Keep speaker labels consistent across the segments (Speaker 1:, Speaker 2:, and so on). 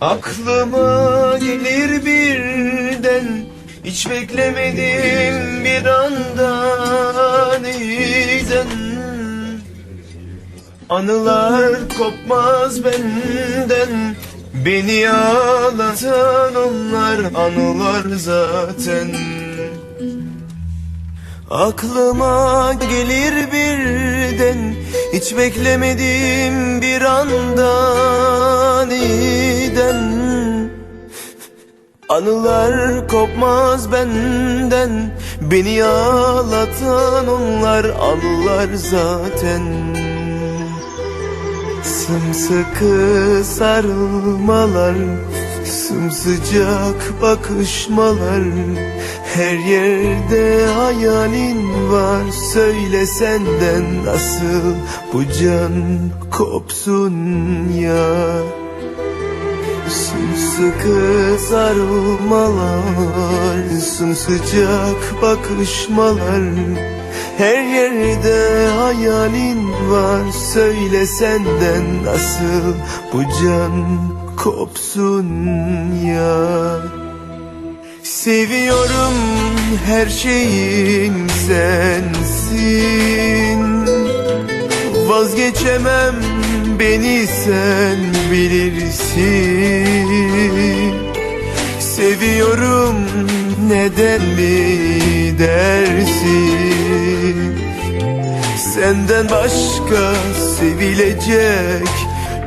Speaker 1: Aklıma gelir birden Hiç beklemedim bir anda aniden Anılar kopmaz benden Beni ağlatan onlar anılar zaten. Aklıma gelir birden Hiç beklemedim bir anda aniden Anılar kopmaz benden Beni ağlatan onlar anılar zaten. Sımsıkı sarılmalar Sımsıcak bakışmalar Her yerde hayalin var Söyle senden nasıl bu can kopsun ya Sımsıkı sarılmalar Sımsıcak bakışmalar. Her yerde hayalin var Söyle senden nasıl bu can kopsun ya. Seviyorum her şeyim sensin. Vazgeçemem beni sen bilirsin. Seviyorum neden mi dersin? Senden başka sevilecek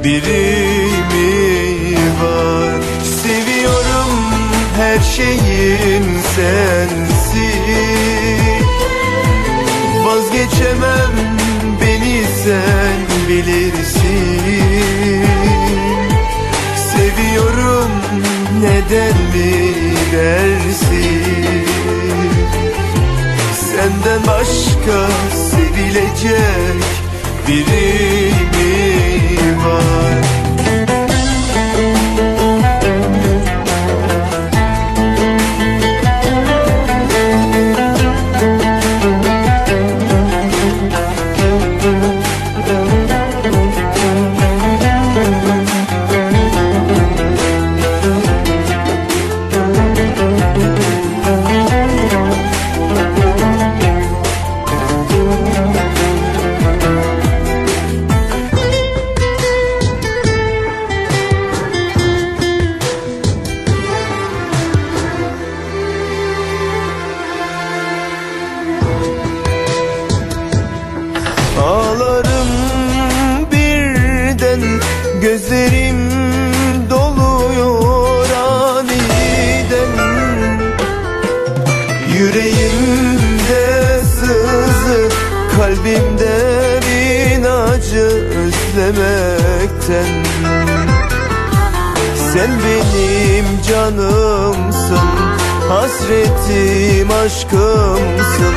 Speaker 1: biri mi var? Seviyorum her şeyim sensin neden mi dersin? Senden başka sevilecek biri mi var Gözlerim doluyor aniden. Yüreğimde sızı Kalbimde bin acı özlemekten. Sen benim canımsın Hasretim aşkımsın.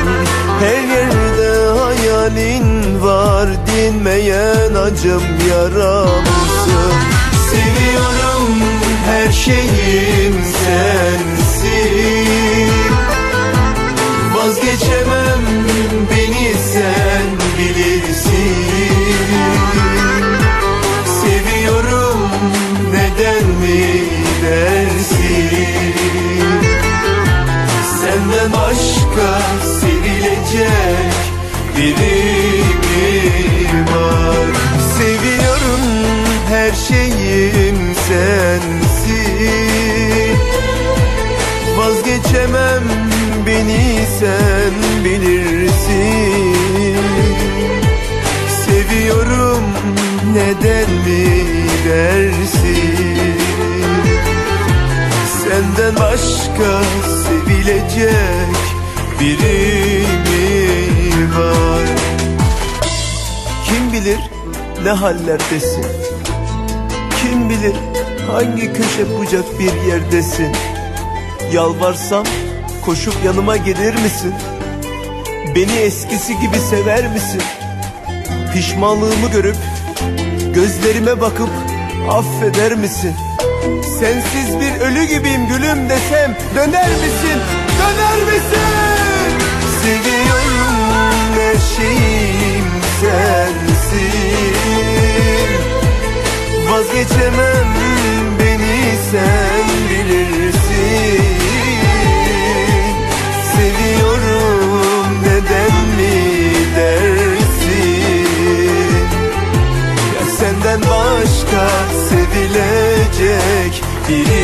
Speaker 1: Her yerde hayalin var Dinmeyen acım yaramsın Seviyorum her şeyim sensin sensin. Vazgeçemem beni sen bilirsin. Seviyorum neden mi dersin? Senden başka sevilecek biri mi var? Kim bilir ne hallerdesin? Kim bilir hangi köşe bucak bir yerdesin Yalvarsam koşup yanıma gelir misin? Beni eskisi gibi sever misin? Pişmanlığımı görüp gözlerime bakıp affeder misin? Sensiz bir ölü gibiyim gülüm desem döner misin? Döner misin? Biri